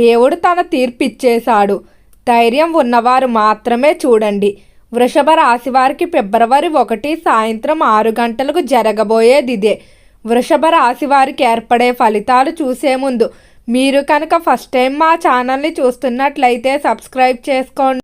దేవుడు తన తీర్పిచ్చేశాడు. ధైర్యం ఉన్నవారు మాత్రమే చూడండి. వృషభ రాశి వారికి ఫిబ్రవరి ఒకటి సాయంత్రం ఆరు గంటలకు జరగబోయేది ఇదే వృషభ రాశి వారికి ఏర్పడే ఫలితాలు చూసే ముందు మీరు కనుక ఫస్ట్ టైం మా ఛానల్ని చూస్తున్నట్లయితే సబ్స్క్రైబ్ చేసుకోండి.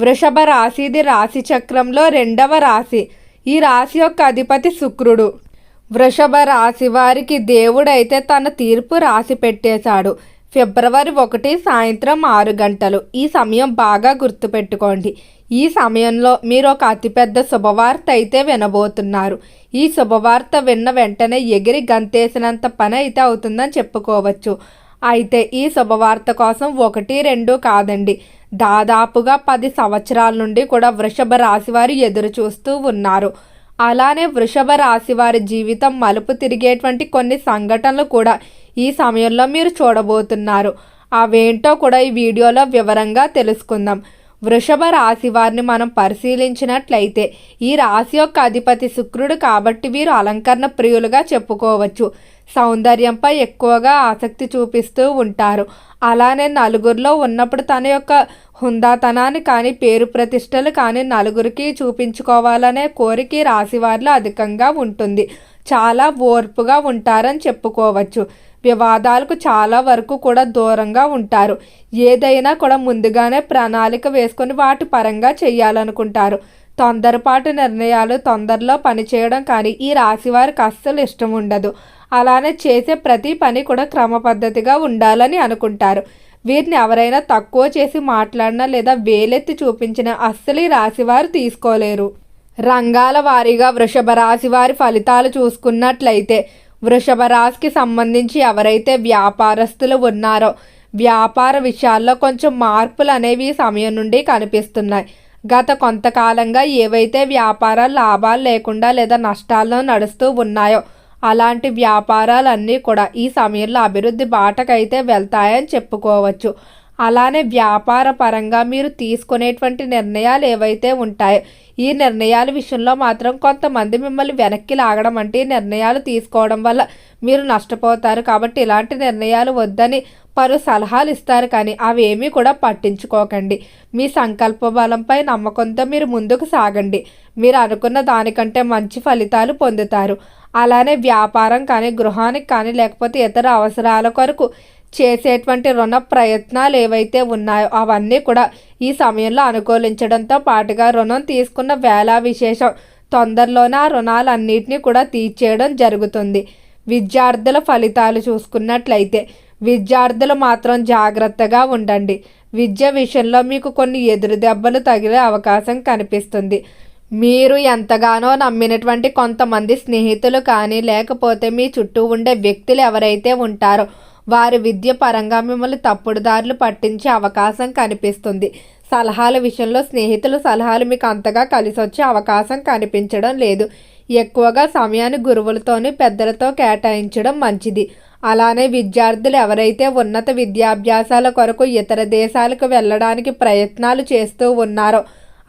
వృషభ రాశిది రాశి చక్రంలో రెండవ రాశి. ఈ రాశి యొక్క అధిపతి శుక్రుడు. వృషభ రాశి వారికి దేవుడైతే తన తీర్పు రాసి పెట్టేశాడు. ఫిబ్రవరి ఒకటి సాయంత్రం ఆరు గంటలు. ఈ సమయం బాగా గుర్తుపెట్టుకోండి. ఈ సమయంలో మీరు ఒక అతిపెద్ద శుభవార్త అయితే వినబోతున్నారు. ఈ శుభవార్త విన్న వెంటనే ఎగిరి గంతేసినంత పని అయితే అవుతుందని చెప్పుకోవచ్చు. అయితే ఈ శుభవార్త కోసం ఒకటి రెండు కాదండి. దాదాపుగా పది సంవత్సరాల నుండి కూడా వృషభ రాశి వారు ఎదురు చూస్తూ ఉన్నారు. అలానే వృషభ రాశి వారి జీవితం మలుపు తిరిగేటువంటి కొన్ని సంఘటనలు కూడా ఈ సమయంలో మీరు చూడబోతున్నారు. అవేంటో కూడా ఈ వీడియోలో వివరంగా తెలుసుకుందాం. వృషభ రాశి వారిని మనం పరిశీలించినట్లయితే ఈ రాశి యొక్క అధిపతి శుక్రుడు కాబట్టి వీరు అలంకరణ ప్రియులుగా చెప్పుకోవచ్చు. సౌందర్యంపై ఎక్కువగా ఆసక్తి చూపిస్తూ ఉంటారు. అలానే నలుగురిలో ఉన్నప్పుడు తన యొక్క హుందాతనాన్ని కానీ పేరు ప్రతిష్టలు కానీ నలుగురికి చూపించుకోవాలనే కోరిక రాశివారిలో అధికంగా ఉంటుంది. చాలా ఓర్పుగా ఉంటారని చెప్పుకోవచ్చు. వివాదాలకు చాలా వరకు కూడా దూరంగా ఉంటారు. ఏదైనా కూడా ముందుగానే ప్రణాళిక వేసుకొని వాటి పరంగా చేయాలనుకుంటారు. తొందరపాటు నిర్ణయాలు తొందరలో పనిచేయడం కానీ ఈ రాశి వారికి అస్సలు ఇష్టం ఉండదు. అలానే చేసే ప్రతి పని కూడా క్రమ పద్ధతిగా ఉండాలని అనుకుంటారు. వీరిని ఎవరైనా తక్కువ చేసి మాట్లాడినా లేదా వేలెత్తి చూపించిన అస్సలు ఈ రాశివారు తీసుకోలేరు. రంగాల వారీగా వృషభ రాశి వారి ఫలితాలు చూసుకున్నట్లయితే వృషభ రాశికి సంబంధించి ఎవరైతే వ్యాపారస్తులు ఉన్నారో వ్యాపార విషయాల్లో కొంచెం మార్పులు అనేవి ఈ సమయం నుండి కనిపిస్తున్నాయి. గత కొంతకాలంగా ఏవైతే వ్యాపారాలు లాభాలు లేకుండా లేదా నష్టాల్లో నడుస్తూ ఉన్నాయో అలాంటి వ్యాపారాలన్నీ కూడా ఈ సమయంలో అభివృద్ధి బాటకైతే వెళ్తాయని చెప్పుకోవచ్చు. అలానే వ్యాపార పరంగా మీరు తీసుకునేటువంటి నిర్ణయాలు ఏవైతే ఉంటాయో ఈ నిర్ణయాల విషయంలో మాత్రం కొంతమంది మిమ్మల్ని వెనక్కి లాగడం అంటే నిర్ణయాలు తీసుకోవడం వల్ల మీరు నష్టపోతారు. కాబట్టి ఇలాంటి నిర్ణయాలు వద్దని పలు సలహాలు ఇస్తారు. కానీ అవేమీ కూడా పట్టించుకోకండి. మీ సంకల్ప బలంపై నమ్మకంతో మీరు ముందుకు సాగండి. మీరు అనుకున్న దానికంటే మంచి ఫలితాలు పొందుతారు. అలానే వ్యాపారం కానీ గృహానికి కానీ లేకపోతే ఇతర అవసరాల కొరకు చేసేటువంటి రుణ ప్రయత్నాలు ఏవైతే ఉన్నాయో అవన్నీ కూడా ఈ సమయంలో అనుకూలించడంతో పాటుగా రుణం తీసుకున్న వేళ విశేషం. తొందరలోనే ఆ రుణాలన్నింటినీ కూడా తీర్చేయడం జరుగుతుంది. విద్యార్థుల ఫలితాలు చూసుకున్నట్లయితే విద్యార్థులు మాత్రం జాగ్రత్తగా ఉండండి. విద్య విషయంలో మీకు కొన్ని ఎదురు దెబ్బలు తగిలే అవకాశం కనిపిస్తుంది. మీరు ఎంతగానో నమ్మినటువంటి కొంతమంది స్నేహితులు కానీ లేకపోతే మీ చుట్టూ ఉండే వ్యక్తులు ఎవరైతే ఉంటారో వారి విద్య పరంగా మిమ్మల్ని తప్పుడు దారులు పట్టించే అవకాశం కనిపిస్తుంది. సలహాల విషయంలో స్నేహితుల సలహాలు మీకు అంతగా కలిసి వచ్చే అవకాశం కనిపించడం లేదు. ఎక్కువగా సమయాన్ని గురువులతోని పెద్దలతో కేటాయించడం మంచిది. అలానే విద్యార్థులు ఎవరైతే ఉన్నత విద్యాభ్యాసాల కొరకు ఇతర దేశాలకు వెళ్ళడానికి ప్రయత్నాలు చేస్తూ ఉన్నారో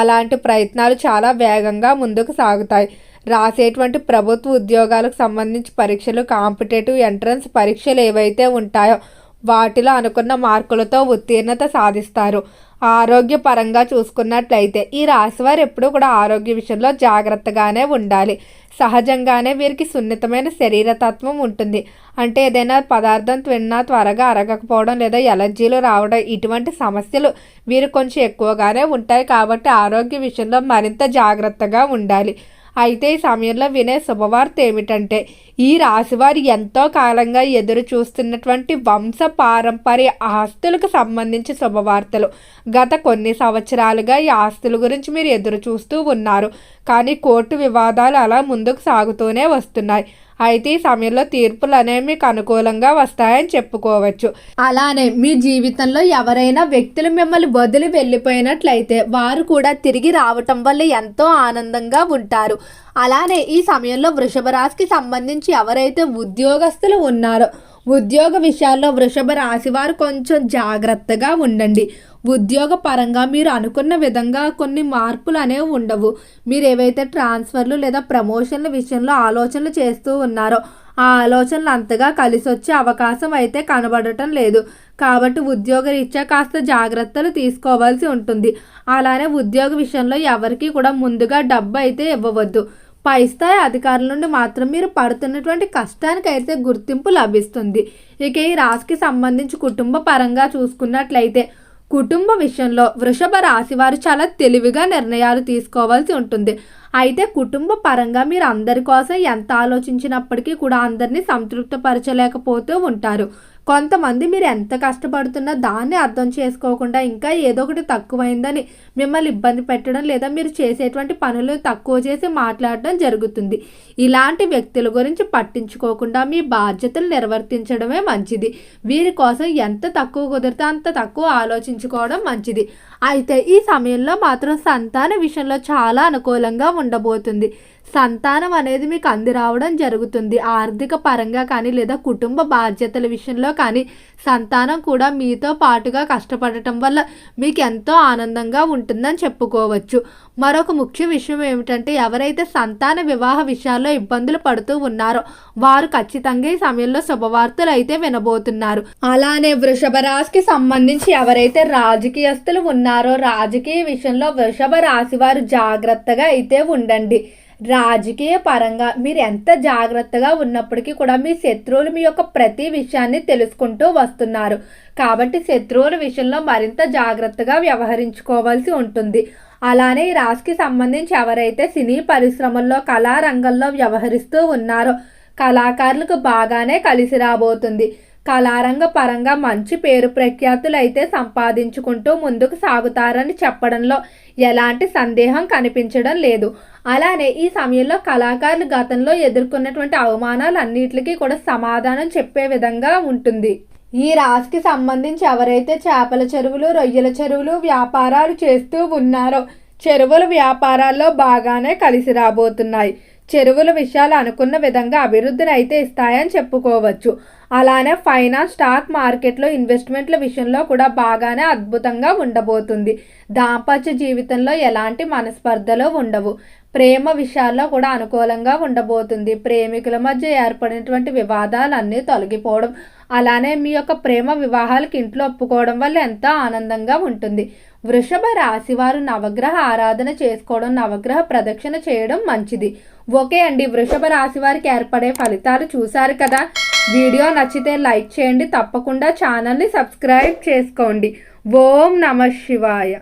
అలాంటి ప్రయత్నాలు చాలా వేగంగా ముందుకు సాగుతాయి. రాసేటువంటి ప్రభుత్వ ఉద్యోగాలకు సంబంధించి పరీక్షలు కాంపిటేటివ్ ఎంట్రన్స్ పరీక్షలు ఏవైతే ఉంటాయో వాటిలో అనుకున్న మార్కులతో ఉత్తీర్ణత సాధిస్తారు. ఆరోగ్యపరంగా చూసుకున్నట్లయితే ఈ రాశివారు ఎప్పుడూ కూడా ఆరోగ్య విషయంలో జాగ్రత్తగానే ఉండాలి. సహజంగానే వీరికి సున్నితమైన శరీరతత్వం ఉంటుంది. అంటే ఏదైనా పదార్థం తిన్నా త్వరగా అరగకపోవడం లేదా ఎలర్జీలు రావడం ఇటువంటి సమస్యలు వీరు కొంచెం ఎక్కువగానే ఉంటాయి కాబట్టి ఆరోగ్య విషయంలో మరింత జాగ్రత్తగా ఉండాలి. అయితే ఈ సమయంలో వినే శుభవార్త ఏమిటంటే ఈ రాశివారు ఎంతో కాలంగా ఎదురు చూస్తున్నటువంటి వంశ పారంపర్య ఆస్తులకు సంబంధించి శుభవార్తలు. గత కొన్ని సంవత్సరాలుగా ఈ ఆస్తుల గురించి మీరు ఎదురు చూస్తూ ఉన్నారు. కానీ కోర్టు వివాదాలు అలా ముందుకు సాగుతూనే వస్తున్నాయి. అయితే ఈ సమయంలో తీర్పులు అనేవి మీకు అనుకూలంగా వస్తాయని చెప్పుకోవచ్చు. అలానే మీ జీవితంలో ఎవరైనా వ్యక్తులు మిమ్మల్ని వదిలి వెళ్ళిపోయినట్లయితే వారు కూడా తిరిగి రావటం వల్ల ఎంతో ఆనందంగా ఉంటారు. అలానే ఈ సమయంలో వృషభ రాశికి సంబంధించి ఎవరైతే ఉద్యోగస్తులు ఉన్నారో ఉద్యోగ విషయాల్లో వృషభ రాశి వారు కొంచెం జాగ్రత్తగా ఉండండి. ఉద్యోగ పరంగా మీరు అనుకున్న విధంగా కొన్ని మార్పులు అనేవి ఉండవు. మీరు ఏవైతే ట్రాన్స్ఫర్లు లేదా ప్రమోషన్ల విషయంలో ఆలోచనలు చేస్తూ ఉన్నారో ఆ ఆలోచనలు అంతగా కలిసి వచ్చే అవకాశం అయితే కనబడటం లేదు. కాబట్టి ఉద్యోగ రీత్యా కాస్త జాగ్రత్తలు తీసుకోవాల్సి ఉంటుంది. అలానే ఉద్యోగ విషయంలో ఎవరికి కూడా ముందుగా డబ్బు అయితే ఇవ్వవద్దు. పై స్థాయి అధికారుల నుండి మాత్రం మీరు పడుతున్నటువంటి కష్టానికి అయితే గుర్తింపు లభిస్తుంది. ఇక ఈ రాశికి సంబంధించి కుటుంబ పరంగా చూసుకున్నట్లయితే కుటుంబ విషయంలో వృషభ రాశి వారు చాలా తెలివిగా నిర్ణయాలు తీసుకోవాల్సి ఉంటుంది. అయితే కుటుంబ పరంగా మీరు అందరి కోసం ఎంత ఆలోచించినప్పటికీ కూడా అందరినీ సంతృప్తిపరచలేకపోతూ ఉంటారు. కొంతమంది మీరు ఎంత కష్టపడుతున్నా దాన్ని అర్థం చేసుకోకుండా ఇంకా ఏదో ఒకటి తక్కువైందని మిమ్మల్ని ఇబ్బంది పెట్టడం లేదా మీరు చేసేటువంటి పనులు తక్కువ చేసి మాట్లాడడం జరుగుతుంది. ఇలాంటి వ్యక్తుల గురించి పట్టించుకోకుండా మీ బాధ్యతలు నిర్వర్తించడమే మంచిది. వీరి కోసం ఎంత తక్కువ కుదిరితే అంత తక్కువ ఆలోచించుకోవడం మంచిది. అయితే ఈ సమయంలో మాత్రం సంతాన విషయంలో చాలా అనుకూలంగా ఉండబోతుంది. సంతానం అనేది మీకు అంది రావడం జరుగుతుంది. ఆర్థిక పరంగా కానీ లేదా కుటుంబ బాధ్యతల విషయంలో కానీ సంతానం కూడా మీతో పాటుగా కష్టపడటం వల్ల మీకు ఎంతో ఆనందంగా ఉంటుందని చెప్పుకోవచ్చు. మరొక ముఖ్య విషయం ఏమిటంటే ఎవరైతే సంతాన వివాహ విషయాల్లో ఇబ్బందులు పడుతూ ఉన్నారో వారు ఖచ్చితంగా ఈ సమయంలో శుభవార్తలు అయితే వినబోతున్నారు. అలానే వృషభ రాశికి సంబంధించి ఎవరైతే రాజకీయస్తులు ఉన్నారో రాజకీయ విషయంలో వృషభ రాశి వారు జాగ్రత్తగా అయితే ఉండండి. రాజకీయ పరంగా మీరు ఎంత జాగ్రత్తగా ఉన్నప్పటికీ కూడా మీ శత్రువులు మీ యొక్క ప్రతి విషయాన్ని తెలుసుకుంటూ వస్తున్నారు. కాబట్టి శత్రువుల విషయంలో మరింత జాగ్రత్తగా వ్యవహరించుకోవాల్సి ఉంటుంది. అలానే ఈ రాశికి సంబంధించి ఎవరైతే సినీ పరిశ్రమల్లో కళారంగంలో వ్యవహరిస్తూ ఉన్నారో కళాకారులకు బాగానే కలిసి రాబోతుంది. కళారంగ పరంగా మంచి పేరు ప్రఖ్యాతులు అయితే సంపాదించుకుంటూ ముందుకు సాగుతారని చెప్పడంలో ఎలాంటి సందేహం కనిపించడం లేదు. అలానే ఈ సమయంలో కళాకారులు గతంలో ఎదుర్కొన్నటువంటి అవమానాలు అన్నిటికీ కూడా సమాధానం చెప్పే విధంగా ఉంటుంది. ఈ రాశికి సంబంధించి ఎవరైతే చేపల చెరువులు రొయ్యల చెరువులు వ్యాపారాలు చేస్తూ ఉన్నారో చెరువుల వ్యాపారాల్లో బాగానే కలిసి రాబోతున్నాయి. చెరువుల విషయాలు అనుకున్న విధంగా అభివృద్ధిని అయితే ఇస్తాయని చెప్పుకోవచ్చు. అలానే ఫైనాన్స్ స్టాక్ మార్కెట్లో ఇన్వెస్ట్మెంట్ల విషయంలో కూడా బాగానే అద్భుతంగా ఉండబోతుంది. దాంపత్య జీవితంలో ఎలాంటి మనస్పర్ధలు ఉండవు. ప్రేమ విషయాల్లో కూడా అనుకూలంగా ఉండబోతుంది. ప్రేమికుల మధ్య ఏర్పడినటువంటి వివాదాలన్నీ తొలగిపోవడం అలానే మీ యొక్క ప్రేమ వివాహాలకు ఇంట్లో ఒప్పుకోవడం వల్ల ఎంతో ఆనందంగా ఉంటుంది. వృషభ రాశి వారు నవగ్రహ ఆరాధన చేసుకోవడం నవగ్రహ ప్రదక్షిణ చేయడం మంచిది. ఓకే అండి వృషభ రాశి వారికి ఏర్పడే ఫలితాలు చూశారు కదా? వీడియో నచ్చితే లైక్ చేయండి తప్పకుండా ఛానల్ని సబ్స్క్రైబ్ చేసుకోండి. ఓం నమ శివాయ.